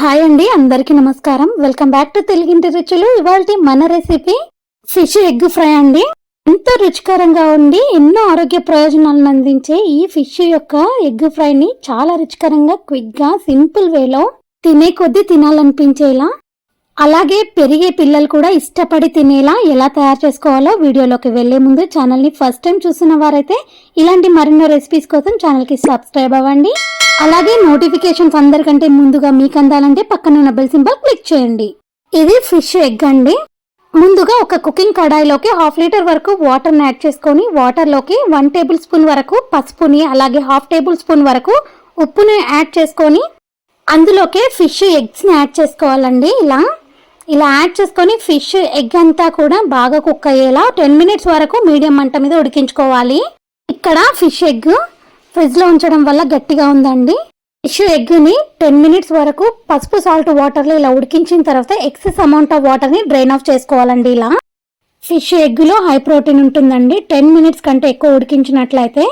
Hi అండి అందరికీ నమస్కారం. వెల్కమ్ బ్యాక్ టు తెలుగింటి రుచులు. ఇవాళ మన రెసిపీ ఫిష్ ఎగ్ ఫ్రై అండి. ఎంతో రుచికరంగా ఉండి ఎన్నో ఆరోగ్య ప్రయోజనాలను అందించే ఈ ఫిష్ యొక్క ఎగ్ ఫ్రైని చాలా రుచికరంగా క్విక్గా సింపుల్ వేలో తినే కొద్దీ తినాలనిపించేలా అలాగే పెరిగే పిల్లలు కూడా ఇష్టపడి తినేలా ఎలా తయారు చేసుకోవాలో వీడియోలోకి వెళ్ళే ముందు ఛానల్ని ఫస్ట్ టైం చూసిన వారైతే ఇలాంటి మరెన్నో రెసిపీస్ కోసం ఛానల్కి సబ్స్క్రైబ్ అవ్వండి. అలాగే నోటిఫికేషన్స్ అందరికంటే ముందుగా మీకు అందాలంటే పక్కన ఉన్న బెల్ సింబల్ క్లిక్ చేయండి. ఇది ఫిష్ ఎగ్ అండి. ముందుగా ఒక కుకింగ్ కడాయిలోకి హాఫ్ లీటర్ వరకు వాటర్ని యాడ్ చేసుకొని వాటర్లోకి వన్ టేబుల్ స్పూన్ వరకు పసుపుని అలాగే హాఫ్ టేబుల్ స్పూన్ వరకు ఉప్పుని యాడ్ చేసుకొని అందులోకి ఫిష్ ఎగ్స్ని యాడ్ చేసుకోవాలండి ఇలా. ఇలా యాడ్ చేసుకొని ఫిష్ ఎగ్ అంతా కూడా బాగా కుక్ అయ్యేలా టెన్ మినిట్స్ వరకు మీడియం మంట మీద ఉడికించుకోవాలి. ఇక్కడ ఫిష్ ఎగ్ ఫ్రిడ్జ్లో ఉంచడం వల్ల గట్టిగా ఉందండి. ఫిష్ ఎగ్ని టెన్ మినిట్స్ వరకు పసుపు సాల్ట్ వాటర్లో ఇలా ఉడికించిన తర్వాత ఎక్సెస్ అమౌంట్ ఆఫ్ వాటర్ని డ్రైన్ ఆఫ్ చేసుకోవాలండి ఇలా. ఫిష్ ఎగ్లో హై ప్రోటీన్ ఉంటుందండి. టెన్ మినిట్స్ కంటే ఎక్కువ ఉడికించినట్లయితే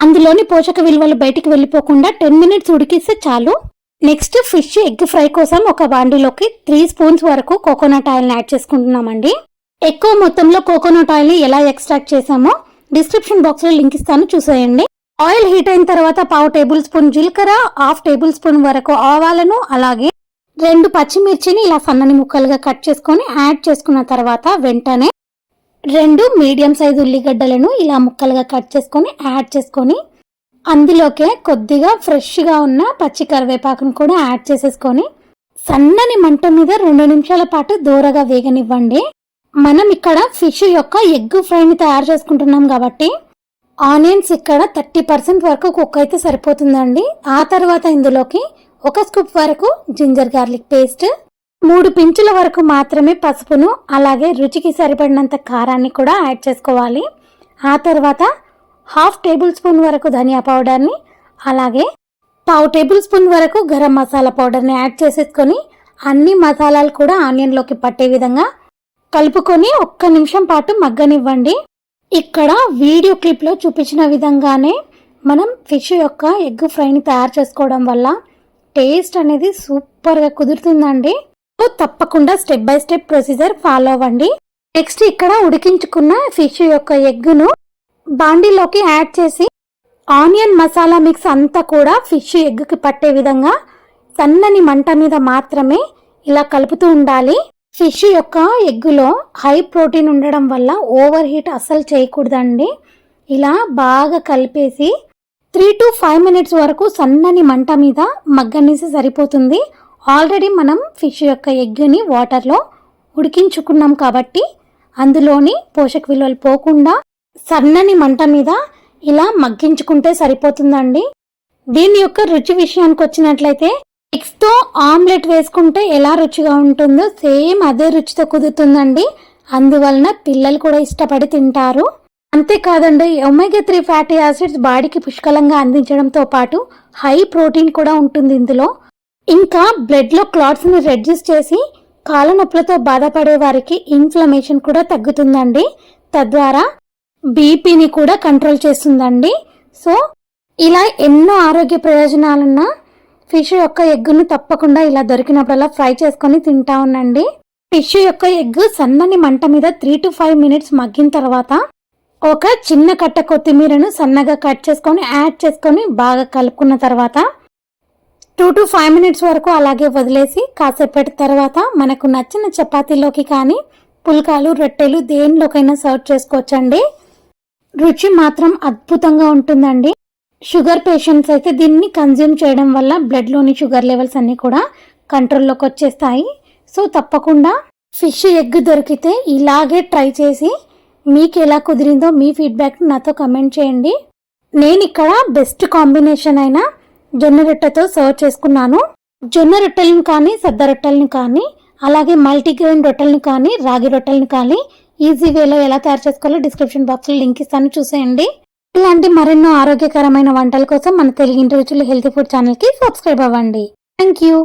అందులోని పోషక విలువలు బయటికి వెళ్ళిపోకుండా టెన్ మినిట్స్ ఉడికిస్తే చాలు. నెక్స్ట్ ఫిష్ ఎగ్ ఫ్రై కోసం ఒక బాండీలోకి త్రీ స్పూన్స్ వరకు కోకోనట్ ఆయిల్ని యాడ్ చేసుకుంటున్నామండి. ఎక్కువ మొత్తంలో కోకోనట్ ఆయిల్ని ఎలా ఎక్స్ట్రాక్ట్ చేసామో డిస్క్రిప్షన్ బాక్స్లో లింక్ ఇస్తాను చూసేయండి. ఆయిల్ హీట్ అయిన తర్వాత పావు టేబుల్ స్పూన్ జీలకర్ర హాఫ్ టేబుల్ స్పూన్ వరకు ఆవాలను అలాగే రెండు పచ్చిమిర్చిని ఇలా సన్నని ముక్కలుగా కట్ చేసుకొని యాడ్ చేసుకున్న తర్వాత వెంటనే రెండు మీడియం సైజు ఉల్లిగడ్డలను ఇలా ముక్కలుగా కట్ చేసుకొని యాడ్ చేసుకొని అందులోకే కొద్దిగా ఫ్రెష్గా ఉన్న పచ్చి కరివేపాకును కూడా యాడ్ చేసేసుకొని సన్నని మంట మీద రెండు నిమిషాల పాటు దూరగా వేగనివ్వండి. మనం ఇక్కడ ఫిష్ యొక్క ఎగ్ ఫ్రైని తయారు చేసుకుంటున్నాం కాబట్టి ఆనియన్స్ ఇక్కడ థర్టీ పర్సెంట్ వరకు కుక్ అయితే సరిపోతుందండి. ఆ తర్వాత ఇందులోకి ఒక స్కూప్ వరకు జింజర్ గార్లిక్ పేస్ట్ మూడు పించుల వరకు మాత్రమే పసుపును అలాగే రుచికి సరిపడినంత కారాన్ని కూడా యాడ్ చేసుకోవాలి. ఆ తర్వాత హాఫ్ టేబుల్ స్పూన్ వరకు ధనియా పౌడర్ని అలాగే పావు టేబుల్ స్పూన్ వరకు గరం మసాలా పౌడర్ని యాడ్ చేసేసుకొని అన్ని మసాలాలు కూడా ఆనియన్లోకి పట్టే విధంగా కలుపుకొని ఒక్క నిమిషం పాటు మగ్గనివ్వండి. ఇక్కడ వీడియో క్లిప్లో చూపించిన విధంగానే మనం ఫిష్ యొక్క ఎగ్ ఫ్రైని తయారు చేసుకోవడం వల్ల టేస్ట్ అనేది సూపర్గా కుదురుతుందండి. సో తప్పకుండా step by step procedure follow అవ్వండి. నెక్స్ట్ ఇక్కడ ఉడికించుకున్న ఫిష్ యొక్క ఎగ్గును బాండీలోకి యాడ్ చేసి ఆనియన్ మసాలా మిక్స్ అంతా కూడా ఫిష్ ఎగ్కి పట్టే విధంగా సన్నని మంట మీద మాత్రమే ఇలా కలుపుతూ ఉండాలి. ఫిష్ యొక్క ఎగ్గులో హై ప్రోటీన్ ఉండడం వల్ల ఓవర్ హీట్ అస్సలు చేయకూడదండి. ఇలా బాగా కలిపేసి త్రీ టు ఫైవ్ మినిట్స్ వరకు సన్నని మంట మీద మగ్గనేసి సరిపోతుంది. ఆల్రెడీ మనం ఫిష్ యొక్క ఎగ్గుని వాటర్లో ఉడికించుకున్నాం కాబట్టి అందులోని పోషక విలువలు పోకుండా సన్నని మంట మీద ఇలా మగ్గించుకుంటే సరిపోతుందండి. దీని యొక్క రుచి విషయానికి వచ్చినట్లయితే ఎగ్స్తో ఆమ్లెట్ వేసుకుంటే ఎలా రుచిగా ఉంటుందో సేమ్ అదే రుచితో కుదురుతుందండి. అందువలన పిల్లలు కూడా ఇష్టపడి తింటారు. అంతేకాదండి ఒమేగా త్రీ ఫ్యాటీ యాసిడ్స్ బాడీకి పుష్కలంగా అందించడంతో పాటు హై ప్రోటీన్ కూడా ఉంటుంది ఇందులో. ఇంకా బ్లడ్లో క్లాట్స్ని రెడ్యూస్ చేసి కాళ్ళ నొప్పులతో బాధపడే వారికి ఇన్ఫ్లమేషన్ కూడా తగ్గుతుందండి. తద్వారా బీపీని కూడా కంట్రోల్ చేస్తుందండి. సో ఇలా ఎన్నో ఆరోగ్య ప్రయోజనాలున్నా ఫిష్ యొక్క ఎగ్గును తప్పకుండా ఇలా దొరికినప్పుడల్లా ఫ్రై చేసుకొని తింటా ఉండండి. ఫిష్ యొక్క ఎగ్ సన్నని మంట మీద త్రీ టు ఫైవ్ మినిట్స్ మగ్గిన తర్వాత ఒక చిన్న కట్ట కొత్తిమీరను సన్నగా కట్ చేసుకొని యాడ్ చేసుకొని బాగా కలుపుకున్న తర్వాత టూ టు ఫైవ్ మినిట్స్ వరకు అలాగే వదిలేసి కాసేపటి తర్వాత మనకు నచ్చిన చపాతీలోకి కానీ పుల్కాలు రొట్టెలు దేనిలోకైనా సర్వ్ చేసుకోవచ్చండి. రుచి మాత్రం అద్భుతంగా ఉంటుందండి. షుగర్ పేషెంట్స్ అయితే దీన్ని కన్జ్యూమ్ చేయడం వల్ల బ్లడ్లోని షుగర్ లెవెల్స్ అన్నీ కూడా కంట్రోల్లోకి వచ్చేస్తాయి. సో తప్పకుండా ఫిష్ ఎగ్ దొరికితే ఇలాగే ట్రై చేసి మీకు ఎలా కుదిరిందో మీ ఫీడ్బ్యాక్ నాతో కమెంట్ చేయండి. నేను ఇక్కడ బెస్ట్ కాంబినేషన్ అయిన జొన్న రొట్టెతో సర్వ్ చేసుకున్నాను. జొన్న రొట్టెలను కానీ సద్ద రొట్టెలను కానీ అలాగే మల్టీగ్రెయిన్ రొట్టెలను కానీ రాగి రొట్టెలను కానీ ఈజీ వేలో ఎలా తయారు చేసుకోవాలో డిస్క్రిప్షన్ బాక్స్లో లింక్ ఇస్తాను. చూసేయండి. ఇలాంటి మరెన్నో ఆరోగ్యకరమైన వంటల కోసం మన తెలుగు ఇంటి రుచులు హెల్తీ ఫుడ్ ఛానల్కి సబ్స్క్రైబ్ అవ్వండి. Thank you